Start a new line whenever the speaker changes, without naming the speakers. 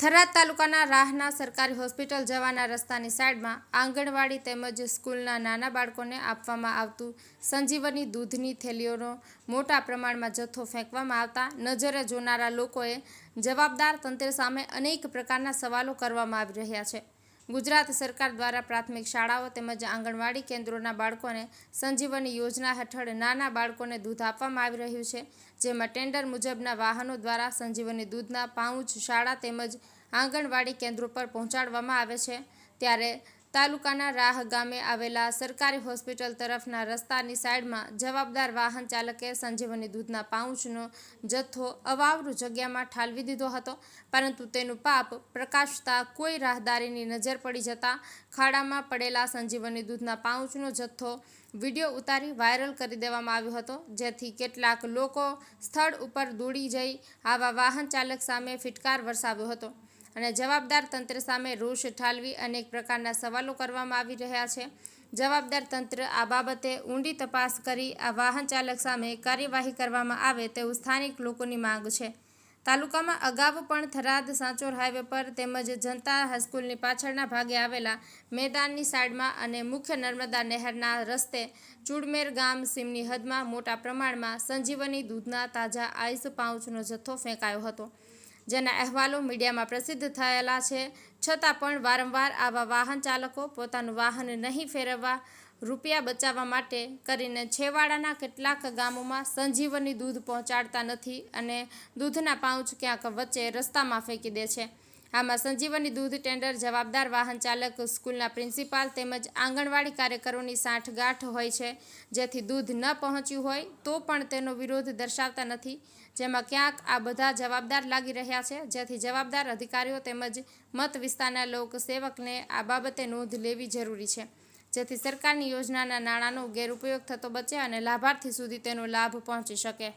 થરાદ તાલુકાના રાહના સરકારી હોસ્પિટલ જવાના રસ્તાની સાઈડમાં આંગણવાડી તેમજ સ્કૂલના નાના બાળકોને આપવામાં આવતું સંજીવની દૂધની થેલીઓનો મોટા પ્રમાણમાં જથ્થો ફેંકવામાં આવતા નજરે જોનારા લોકોએ જવાબદાર તંત્ર સામે અનેક પ્રકારના સવાલો કરવામાં આવી રહ્યા છે. ગુજરાત સરકાર દ્વારા પ્રાથમિક શાળાઓ તેમજ આંગણવાડી કેન્દ્રોના બાળકોને સંજીવની યોજના હેઠળ નાના બાળકોને દૂધ આપવામાં આવી રહ્યું છે, જેમાં ટેન્ડર મુજબના વાહનો દ્વારા સંજીવની દૂધના પાઉચ, શાળા તેમજ આંગણવાડી કેન્દ્રો પર પહોંચાડવામાં આવે છે. ત્યારે તાલુકાના રાહ ગામે આવેલા સરકારી હોસ્પિટલ તરફના રસ્તાની સાઈડમાં જવાબદાર વાહન ચાલકે સંજીવની દૂધના પાઉચનો જથ્થો અવાવરૂ જગ્યામાં ઠાલવી દીધો હતો. પરંતુ તેનું પાપ પ્રકાશતા કોઈ રાહદારીની નજર પડી જતા ખાડામાં પડેલા સંજીવની દૂધના પાઉચનો જથ્થો વીડિયો ઉતારી વાયરલ કરી દેવામાં આવ્યો હતો. જેથી કેટલાક લોકો સ્થળ ઉપર દોડી જઈ આવા વાહન ચાલક સામે ફિટકાર વરસાવ્યો હતો. અને જવાબદાર તંત્ર સામે રોષ ઠાલવી અનેક પ્રકારના સવાલો કરવામાં આવી રહ્યા છે. જવાબદાર તંત્ર આ બાબતે ઊંડી તપાસ કરી, આ વાહન ચાલક સામે કાર્યવાહી કરવામાં આવે તેવું સ્થાનિક લોકોની માંગ છે. તાલુકામાં અગાઉ પણ થરાદ, સાંચોર હાઈવે પર તેમજ જનતા હાઈસ્કૂલની પાછળના ભાગે આવેલા મેદાનની સાઈડમાં અને મુખ્ય નર્મદા નહેરના રસ્તે ચુડમેર ગામ સીમની હદમાં મોટા પ્રમાણમાં સંજીવની દૂધના તાજા આઈસ પાઉચનો જથ્થો ફેંકાયો હતો. જેના અહેવાલો મીડિયામાં પ્રસિદ્ધ થયેલા છે. છતાં પણ વારંવાર આવા વાહન ચાલકો પોતાનું વાહન નહીં ફેરવવા રૂપિયા બચાવવા માટે કરીને છેવાડાના કેટલાક ગામોમાં સંજીવની દૂધ પહોંચાડતા નથી અને દૂધના પાઉચ ક્યાંક વચ્ચે રસ્તામાં ફેંકી દે છે. આમાં સંજીવની દૂધ ટેન્ડર જવાબદાર વાહન ચાલક, સ્કૂલના પ્રિન્સિપાલ તેમજ આંગણવાડી કાર્યકરોની સાંઠગાંઠ હોય છે. જેથી દૂધ ન પહોંચ્યું હોય તો પણ તેનો વિરોધ દર્શાવતા નથી. જેમાં ક્યાંક આ બધા જવાબદાર લાગી રહ્યા છે. જેથી જવાબદાર અધિકારીઓ તેમજ મત વિસ્તારના લોકસેવકને આ બાબતે નોંધ લેવી જરૂરી છે. જેથી સરકારની યોજનાના નાણાંનો ગેરઉપયોગ થતો બચે અને લાભાર્થી સુધી તેનો લાભ પહોંચી શકે.